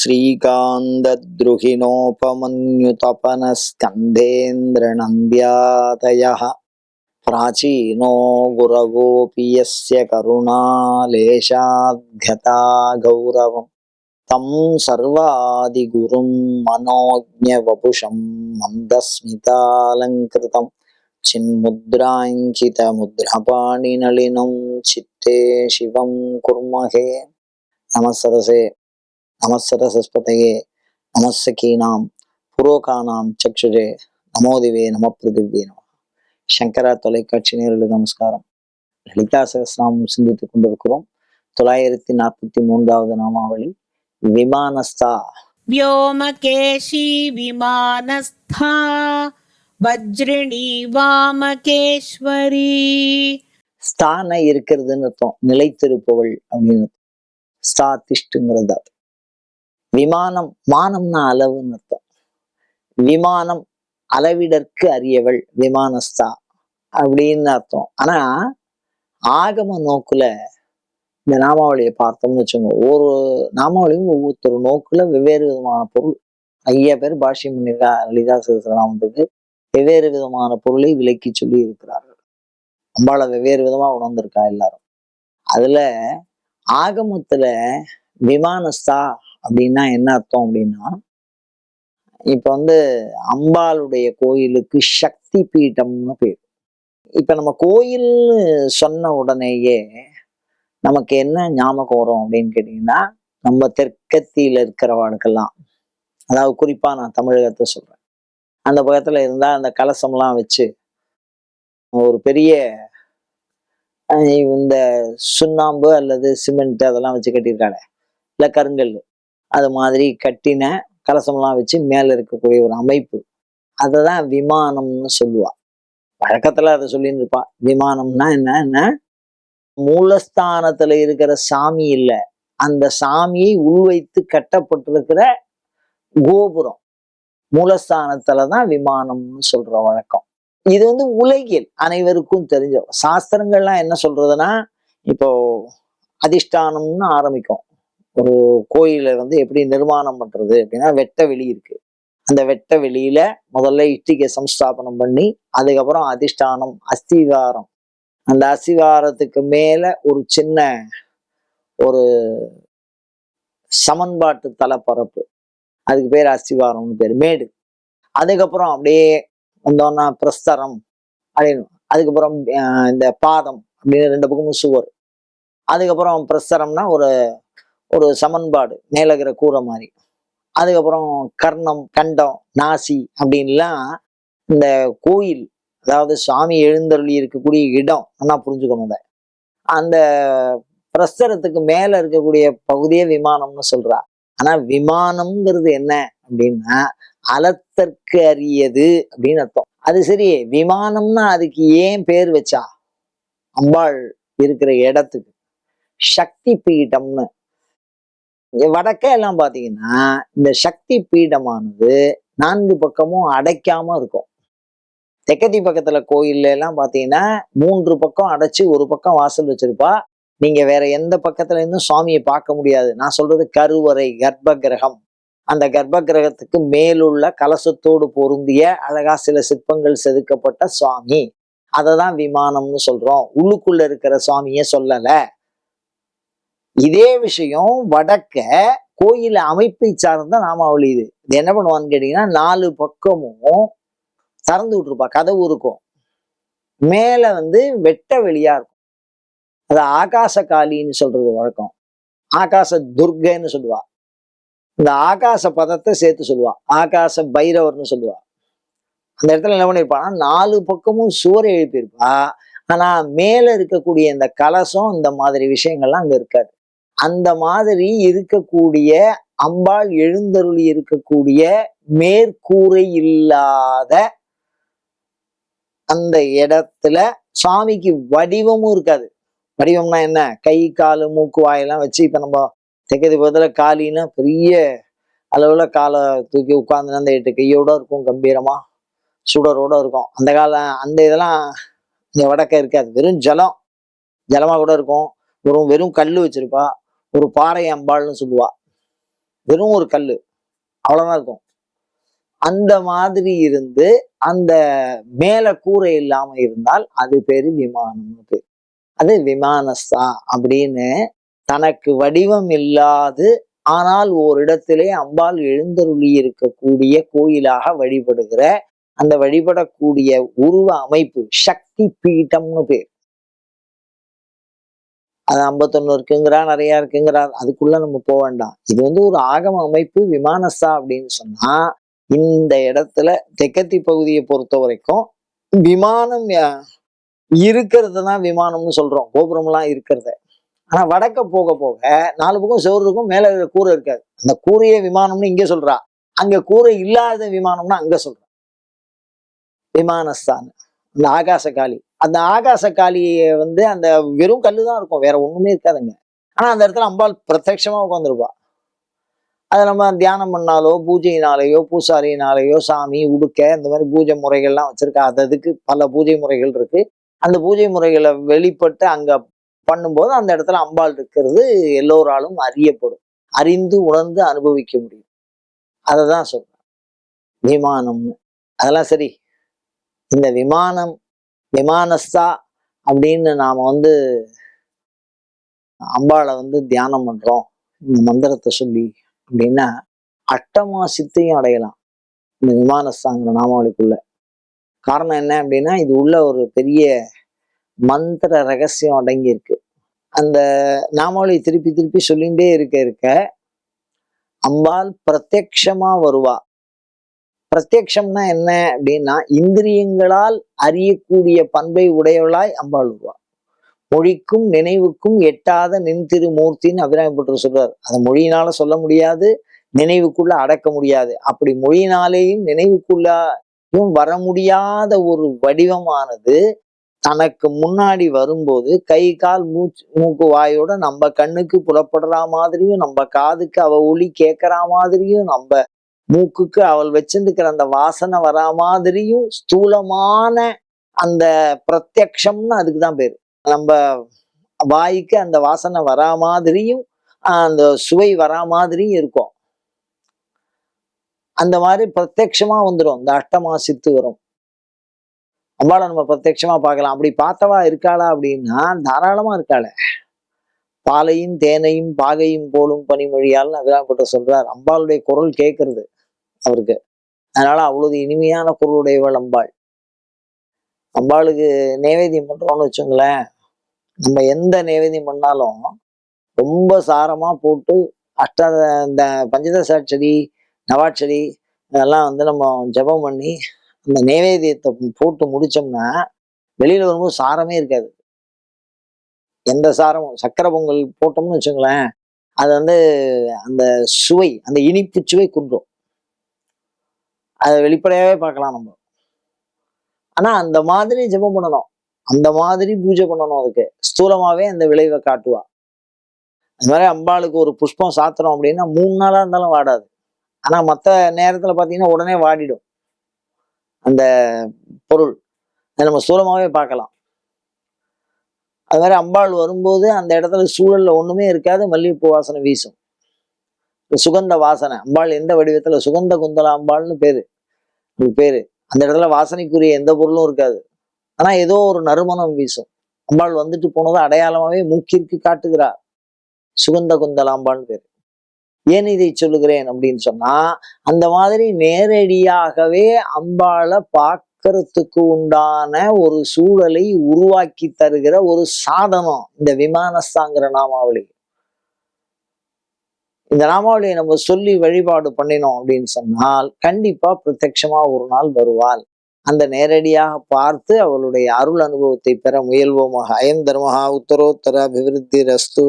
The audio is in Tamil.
श्रीकान्तद्रुहिणोपमन्युतपनस्कन्धेन्द्रनन्द्यादयः प्राचीनो गुरवोऽपि यस्य करुणालेशाद्गता गौरवम् तं सर्वादिगुरुं मनोज्ञवपुषं मन्दस्मितालङ्कृतं चिन्मुद्राङ्कितमुद्रपाणिनलिनं चित्ते शिवं कुर्महे। नमस्सरसे नमस्सरसस्पतये नमस्सखीनां புரோகானாம் சக்ஷுரே நமோதிவே நம பிருதிவே நம சங்கரா தொலைக்காட்சி நேர்களுக்கு நமஸ்காரம் லலிதா சகசிராமம் சிந்தித்துக் கொண்டிருக்கிறோம் தொள்ளாயிரத்தி நாற்பத்தி மூன்றாவது நாமாவளி விமானஸ்தா व्योमकेशी विमानस्था वज्रिणी वामकेश्वरी ஸ்தான இருக்கிறதுன்னு அர்த்தம் நிலைத்திருப்பவள் அப்படின்னு அர்த்தம். ஸ்தாதிஷ்டுங்கிறது அது விமானம் மானம்னா அளவுன்னு அர்த்தம். விமானம் அளவிடற்கு அறியவள் விமானஸ்தா அப்படின்னு அர்த்தம். ஆனா ஆகம நோக்குல இந்த நாமாவளியை பார்த்தோம்னு வச்சுக்கோங்க. ஒரு நாமாவளியும் ஒவ்வொருத்தர் நோக்குல வெவ்வேறு விதமான பொருள். ஐயா பேர் பாஷ்யம் பண்ணியிருக்கா லலிதா சகசிரநாமத்துக்கு வெவ்வேறு விதமான பொருளை விலக்கி சொல்லி இருக்கிறார்கள் அம்பாளை வெவ்வேறு விதமா உணர்ந்திருக்கா எல்லாரும். அதுல ஆகமத்துல விமானஸ்தா அப்படின்னா என்ன அர்த்தம் அப்படின்னா இப்போ வந்து அம்பாளுடைய கோயிலுக்கு சக்தி பீட்டம்னு பேர். இப்போ நம்ம கோயில்னு சொன்ன உடனேயே நமக்கு என்ன ஞாபகம் வரும் அப்படின்னு கேட்டிங்கன்னா நம்ம தெற்கத்தியில் இருக்கிறவாளுக்கெல்லாம். அதாவது குறிப்பாக நான் தமிழகத்தை சொல்கிறேன் அந்த பக்கத்தில் இருந்தால் அந்த கலசம்லாம் வச்சு ஒரு பெரிய இந்த சுண்ணாம்பு அல்லது சிமெண்ட் அதெல்லாம் வச்சு கட்டியிருக்காளே. இல்லை கருங்கல். அது மாதிரி கட்டின கலசம்லாம் வச்சு மேலே இருக்கக்கூடிய ஒரு அமைப்பு. அதை தான் விமானம்னு சொல்லுவா. வழக்கத்துல அதை சொல்லின்னு இருப்பா விமானம்னா என்ன? என்ன? மூலஸ்தானத்துல இருக்கிற சாமி இல்லை. அந்த சாமியை உள்வைத்து கட்டப்பட்டிருக்கிற கோபுரம். மூலஸ்தானத்துல தான் விமானம்னு சொல்ற வழக்கம். இது வந்து உலகில் அனைவருக்கும் தெரிஞ்ச சாஸ்திரங்கள்லாம் என்ன சொல்றதுன்னா இப்போ அதிஷ்டானம்னு ஆரம்பிக்கும். ஒரு கோயிலை வந்து எப்படி நிர்மாணம் பண்றது அப்படின்னா வெட்ட வெளி இருக்கு. அந்த வெட்ட வெளியில முதல்ல இஷ்டிகை சம்ஸ்தாபனம் பண்ணி அதுக்கப்புறம் அதிஷ்டானம் அஸ்திவாரம். அந்த அஸ்திவாரத்துக்கு மேல ஒரு சின்ன ஒரு சமன்பாட்டு தலைப்பரப்பு. அதுக்கு பேர் அஸ்திவாரம்னு பேர் மேடு. அதுக்கப்புறம் அப்படியே வந்தோன்னா பிரஸ்தரம் அப்படின்னு அதுக்கப்புறம் இந்த பாதம் அப்படின்னு ரெண்டு பக்கமும் சுவர். அதுக்கப்புறம் பிரஸ்தரம்னா ஒரு ஒரு சமன்பாடு மேலகிற கூரை மாதிரி. அதுக்கப்புறம் கர்ணம் கண்டம் நாசி அப்படின்லாம் இந்த கோயில் அதாவது சாமி எழுந்தருளி இருக்கக்கூடிய இடம் நல்லா புரிஞ்சுக்கணும் இதை. அந்த பிரஸ்தரத்துக்கு மேல இருக்கக்கூடிய பகுதியே விமானம்னு சொல்றா. ஆனா விமானம்ங்கிறது என்ன அப்படின்னா அலத்தற்கு அரியது அப்படின்னு அர்த்தம். அது சரி விமானம்னா அதுக்கு ஏன் பேர் வச்சா? அம்பாள் இருக்கிற இடத்துக்கு. சக்தி பீட்டம்னு வடக்கே எல்லாம் பாத்தீங்கன்னா இந்த சக்தி பீடமானது நான்கு பக்கமும் அடைக்காம இருக்கும். தெக்கத்தி பக்கத்துல கோயில்ல எல்லாம் பார்த்தீங்கன்னா மூன்று பக்கம் அடைச்சு ஒரு பக்கம் வாசல் வச்சிருப்பா. நீங்க வேற எந்த பக்கத்துல இருந்தும் சுவாமியை பார்க்க முடியாது. நான் சொல்றது கருவறை கர்ப்ப கிரகம் அந்த கர்ப்ப கிரகத்துக்கு மேலுள்ள கலசத்தோடு பொருந்திய அழகா சில சிற்பங்கள் செதுக்கப்பட்ட சுவாமி. அதை தான் விமானம்னு சொல்றோம். உள்ளுக்குள்ள இருக்கிற சுவாமியே சொல்லலை. இதே விஷயம் வடக்க கோயில் அமைப்பை சார்ந்த நாமாவளி இது இது என்ன பண்ணுவான்னு கேட்டீங்கன்னா நாலு பக்கமும் திறந்து விட்டுருப்பா கதவு இருக்கும் மேல வந்து வெட்ட வெளியா இருக்கும். அது ஆகாச காளின்னு சொல்றது வழக்கம். ஆகாச துர்கைன்னு சொல்லுவா. இந்த ஆகாச பதத்தை சேர்த்து சொல்லுவா. ஆகாச பைரவர்னு சொல்லுவா. அந்த இடத்துல என்ன பண்ணியிருப்பான்னா நாலு பக்கமும் சுவர் எழுப்பியிருப்பா. ஆனா மேல இருக்கக்கூடிய இந்த கலசம் இந்த மாதிரி விஷயங்கள்லாம் அங்க இருக்காது. அந்த மாதிரி இருக்கக்கூடிய அம்பாள் எழுந்தருளி இருக்கக்கூடிய மேற்கூரை இல்லாத அந்த இடத்துல சாமிக்கு வடிவமும் இருக்காது. வடிவம்னா என்ன? கை காலு மூக்கு வாயெல்லாம் வச்சு இப்ப நம்ம தெக்கதி பக்கத்தில் காலின்னா பெரிய அளவுல காலை தூக்கி உட்கார்ந்து அந்த எட்டு கையோட இருக்கும் கம்பீரமா சுடரோட இருக்கும். அந்த கால அந்த இதெல்லாம் இந்த வடக்க இருக்காது. வெறும் ஜலம். ஜலமா கூட இருக்கும். வெறும் வெறும் கல் வச்சிருப்பா. ஒரு பாறை அம்பாள்னு சொல்லுவா. வெறும் ஒரு கல் அவ்வளவுதான் இருக்கும். அந்த மாதிரி இருந்து அந்த மேல கூரை இல்லாம இருந்தால் அது பேரு விமானம்னு பேர். அது விமானஸ்தா அப்படின்னு தனக்கு வடிவம் இல்லாது ஆனால் ஓரிடத்திலே அம்பாள் எழுந்தருளி இருக்கக்கூடிய கோயிலாக வழிபடுகிற அந்த வழிபடக்கூடிய உருவ அமைப்பு சக்தி பீட்டம்னு பேர். அது ஐம்பத்தொன்னு இருக்குங்கிறா நிறைய இருக்குங்கிறா அதுக்குள்ள நம்ம போக வேண்டாம். இது வந்து ஒரு ஆகம அமைப்பு விமானஸ்தா அப்படின்னு சொன்னா இந்த இடத்துல தெக்கத்தி பகுதியை பொறுத்த வரைக்கும் விமானம் இருக்கிறது தான் விமானம்னு சொல்றோம். கோபுரம்லாம் இருக்கிறத. ஆனா வடக்க போக போக நாலு பக்கம் செவ்வறு இருக்கும் மேல கூரை இருக்காது. அந்த கூரையே விமானம்னு இங்க சொல்றா. அங்க கூரை இல்லாத விமானம்னு அங்க சொல்றா. விமானஸ்தான் அந்த ஆகாசக்காளி அந்த ஆகாசக்காளியை வந்து அந்த வெறும் கல்லு தான் இருக்கும். வேற ஒண்ணுமே இருக்காதுங்க. ஆனா அந்த இடத்துல அம்பாள் பிரத்யட்சமா உட்காந்துருப்பா அதை நம்ம தியானம் பண்ணாலோ பூஜையினாலேயோ பூசாரியினாலேயோ சாமி உடுக்க இந்த மாதிரி பூஜை முறைகள்லாம் வச்சிருக்கா. அது அதுக்கு பல பூஜை முறைகள் இருக்கு. அந்த பூஜை முறைகளை வெளிப்பட்டு அங்க பண்ணும்போது அந்த இடத்துல அம்பாள் இருக்கிறது எல்லோராலும் அறியப்படும். அறிந்து உணர்ந்து அனுபவிக்க முடியும். அதை தான் சொல்றேன். விமானம்னு அதெல்லாம் சரி. இந்த விமானம் விமானஸ்தா அப்படின்னு நாம வந்து அம்பாளை வந்து தியானம் பண்றோம். இந்த மந்திரத்தை சொல்லி அப்படின்னா அட்டமா சித்தையும் அடையலாம். இந்த விமானஸ்தாங்கிற நாமாவளிக்குள்ள. காரணம் என்ன அப்படின்னா இது உள்ள ஒரு பெரிய மந்திர ரகசியம் அடங்கி இருக்கு அந்த நாமாவளி திருப்பி திருப்பி சொல்லிகிட்டே இருக்க இருக்க அம்பாள் பிரத்யக்ஷமா வருவா. பிரத்யக்ஷம்னா என்ன அப்படின்னா இந்திரியங்களால் அறியக்கூடிய பண்பை உடையவளாய் அம்பாள் உருவா மொழிக்கும் நினைவுக்கும் எட்டாத நின் திருமூர்த்தின்னு அபிராமப்பட்டு சொல்றார். அதை மொழியினால சொல்ல முடியாது நினைவுக்குள்ள அடக்க முடியாது. அப்படி மொழியினாலேயும் நினைவுக்குள்ளையும் வர முடியாத ஒரு வடிவமானது தனக்கு முன்னாடி வரும்போது கை கால் மூச்சு மூக்கு வாயோட நம்ம கண்ணுக்கு புலப்படுற மாதிரியும் நம்ம காதுக்கு அவ ஒளி கேட்கற மாதிரியும் நம்ம மூக்குக்கு அவள் வச்சிருக்கிற அந்த வாசனை வரா மாதிரியும் ஸ்தூலமான அந்த பிரத்யக்ஷம்னு அதுக்கு தான் பேரு. நம்ம வாய்க்கு அந்த வாசனை வரா மாதிரியும் ஆஹ் அந்த சுவை வரா மாதிரியும் இருக்கும். அந்த மாதிரி பிரத்யக்ஷமா வந்துடும் இந்த அஷ்டமா சித்து வரும். அம்பாளை நம்ம பிரத்யட்சமா பார்க்கலாம். அப்படி பார்த்தவா இருக்காளா அப்படின்னா தாராளமா இருக்காள. பாலையும் தேனையும் பாகையும் போலும் பனிமொழியால் அபிராமப்பட்ட சொல்றார். அம்பாளுடைய குரல் கேட்கறது அவருக்கு. அதனால அவ்வளவு இனிமையான குரலுடையவள் அம்பாள். அம்பாளுக்கு நைவேத்தியம் பண்றோம்னு வச்சுங்களேன். நம்ம எந்த நைவேத்தியம் பண்ணாலும் ரொம்ப சாரமா போட்டு அஷ்ட இந்த பஞ்சதசாட்சரி நவாட்சரி இதெல்லாம் வந்து நம்ம ஜெபம் பண்ணி அந்த நைவேத்தியத்தை போட்டு முடிச்சோம்னா வெளியில வரும்போது சாரமே இருக்காது. எந்த சாரமும் சக்கரை பொங்கல் போட்டோம்னு வச்சுங்களேன். அது வந்து அந்த சுவை அந்த இனிப்பு சுவை குன்றும். அதை வெளிப்படையாவே பார்க்கலாம் நம்ம. ஆனா அந்த மாதிரி ஜெபம் பண்ணணும். அந்த மாதிரி பூஜை பண்ணணும் அதுக்கு. ஸ்தூலமாவே அந்த விளைவை காட்டுவா. அது மாதிரி அம்பாளுக்கு ஒரு புஷ்பம் சாத்துறோம் அப்படின்னா மூணு நாளா இருந்தாலும் வாடாது. ஆனா மற்ற நேரத்துல பாத்தீங்கன்னா உடனே வாடிடும். அந்த பொருள். அதை நம்ம ஸ்தூலமாவே பார்க்கலாம். அது மாதிரி அம்பாள் வரும்போது அந்த இடத்துல சூழல்ல ஒண்ணுமே இருக்காது. மல்லிகைப்பூ வாசனை வீசும். சுகந்த வாசனை அம்பாள் எந்த வடிவத்துல? சுகந்த குந்தல அம்பாள்னு பேரு. ஒரு பேரு. அந்த இடத்துல வாசனைக்குரிய எந்த பொருளும் இருக்காது. ஆனா ஏதோ ஒரு நறுமணம் வீசும். அம்பாள் வந்துட்டு போனதை அடையாளமாவே மூக்கிற்கு காட்டுகிறார் சுகந்த குந்தலாம்பாள்னு பேரு. ஏன் இதை சொல்லுகிறேன் அப்படின்னு சொன்னா அந்த மாதிரி நேரடியாகவே அம்பாளை பார்க்கறதுக்கு உண்டான ஒரு சூழலை உருவாக்கி தருகிற ஒரு சாதனம் இந்த விமானஸ்தாங்கிற நாமாவளி. இந்த நாமாவளியை நம்ம சொல்லி வழிபாடு பண்ணினோம் அப்படின்னு சொன்னால் கண்டிப்பா பிரத்யட்சமா ஒரு நாள் வருவாள். அந்த நேரடியாக பார்த்து அவளுடைய அருள் அனுபவத்தை பெற முயல்வோமாக. அயன் தர்மஹா உத்தரோத்தர அபிவிருத்தி ரஸ்து